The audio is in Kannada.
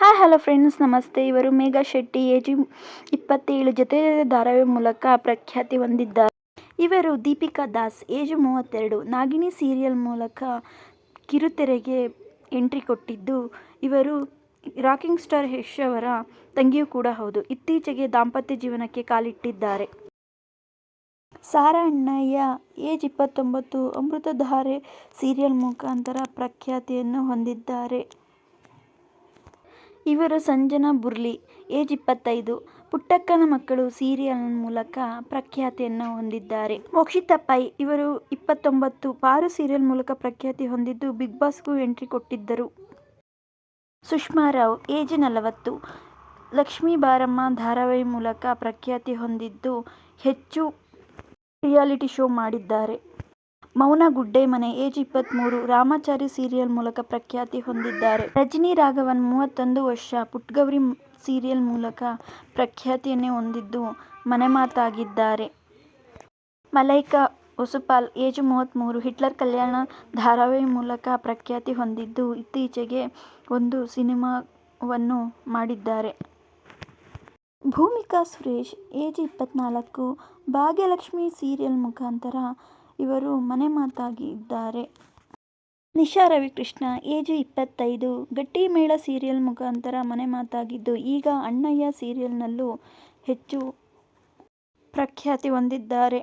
ಹಾಯ್ ಹಲೋ ಫ್ರೆಂಡ್ಸ್ ನಮಸ್ತೆ. ಇವರು ಮೇಘಾ ಶೆಟ್ಟಿ ಏಜ್ ಇಪ್ಪತ್ತೇಳು ಜೊತೆ ಧಾರಾವಾಹಿ ಮೂಲಕ ಪ್ರಖ್ಯಾತಿ ಹೊಂದಿದ್ದಾರೆ. ಇವರು ದೀಪಿಕಾ ದಾಸ್ ಏಜ್ ಮೂವತ್ತೆರಡು ನಾಗಿನಿ ಸೀರಿಯಲ್ ಮೂಲಕ ಕಿರುತೆರೆಗೆ ಎಂಟ್ರಿ ಕೊಟ್ಟಿದ್ದು ಇವರು ರಾಕಿಂಗ್ ಸ್ಟಾರ್ ಯಶ್ ಅವರ ತಂಗಿಯೂ ಕೂಡ ಹೌದು. ಇತ್ತೀಚೆಗೆ ದಾಂಪತ್ಯ ಜೀವನಕ್ಕೆ ಕಾಲಿಟ್ಟಿದ್ದಾರೆ. ಸಾರಾ ಅಣ್ಣಯ್ಯ ಏಜ್ ಇಪ್ಪತ್ತೊಂಬತ್ತು, ಅಮೃತಧಾರೆ ಸೀರಿಯಲ್ ಮುಖಾಂತರ ಪ್ರಖ್ಯಾತಿಯನ್ನು ಹೊಂದಿದ್ದಾರೆ. ಇವರು ಸಂಜನಾ ಬುರ್ಲಿ, ಏಜ್ ಇಪ್ಪತ್ತೈದು. ಪುಟ್ಟಕ್ಕನ ಮಕ್ಕಳು ಸೀರಿಯಲ್ ಮೂಲಕ ಪ್ರಖ್ಯಾತಿಯನ್ನು ಹೊಂದಿದ್ದಾರೆ. ಮೋಕ್ಷಿತಾ ಇವರು ಇಪ್ಪತ್ತೊಂಬತ್ತು. ಪಾರು ಸೀರಿಯಲ್ ಮೂಲಕ ಪ್ರಖ್ಯಾತಿ ಹೊಂದಿದ್ದು ಬಿಗ್ ಬಾಸ್ಗೂ ಎಂಟ್ರಿ ಕೊಟ್ಟಿದ್ದರು. ಸುಷ್ಮಾ ರಾವ್, ಏಜ್ ನಲವತ್ತು. ಲಕ್ಷ್ಮೀ ಬಾರಮ್ಮ ಧಾರಾವಾಹಿ ಮೂಲಕ ಪ್ರಖ್ಯಾತಿ ಹೊಂದಿದ್ದು ಹೆಚ್ಚು ರಿಯಾಲಿಟಿ ಶೋ ಮಾಡಿದ್ದಾರೆ. ಮೌನ ಗುಡ್ಡೆಮನೆ ಏಜ್ ಇಪ್ಪತ್ತ್ಮೂರು ರಾಮಾಚಾರಿ ಸೀರಿಯಲ್ ಮೂಲಕ ಪ್ರಖ್ಯಾತಿ ಹೊಂದಿದ್ದಾರೆ. ರಜನಿ ರಾಘವನ್ ಮೂವತ್ತೊಂದು ವರ್ಷ ಪುಟ್ಗೌರಿ ಸೀರಿಯಲ್ ಮೂಲಕ ಪ್ರಖ್ಯಾತಿಯನ್ನೇ ಹೊಂದಿದ್ದು ಮನೆಮಾತಾಗಿದ್ದಾರೆ ಮಲೈಕಾ ಒಸುಪಾಲ್ ಏಜ್ ಮೂವತ್ತ್ಮೂರು ಹಿಟ್ಲರ್ ಕಲ್ಯಾಣ ಧಾರಾವಾಹಿ ಮೂಲಕ ಪ್ರಖ್ಯಾತಿ ಹೊಂದಿದ್ದು ಇತ್ತೀಚೆಗೆ ಒಂದು ಸಿನಿಮಾವನ್ನು ಮಾಡಿದ್ದಾರೆ. ಭೂಮಿಕಾ ಸುರೇಶ್ ಏಜ್ ಇಪ್ಪತ್ನಾಲ್ಕು, ಭಾಗ್ಯಲಕ್ಷ್ಮಿ ಸೀರಿಯಲ್ ಮುಖಾಂತರ ಇವರು ಮನೆಮಾತಾಗಿದ್ದಾರೆ ನಿಶಾ ರವಿಕೃಷ್ಣ, ಏಜ್ ಇಪ್ಪತ್ತೈದು ಗಟ್ಟಿಮೇಳ ಸೀರಿಯಲ್ ಮುಖಾಂತರ ಮನೆಮಾತಾಗಿದ್ದು ಈಗ ಅಣ್ಣಯ್ಯ ಸೀರಿಯಲ್ನಲ್ಲೂ ಹೆಚ್ಚು ಪ್ರಖ್ಯಾತಿ ಹೊಂದಿದ್ದಾರೆ.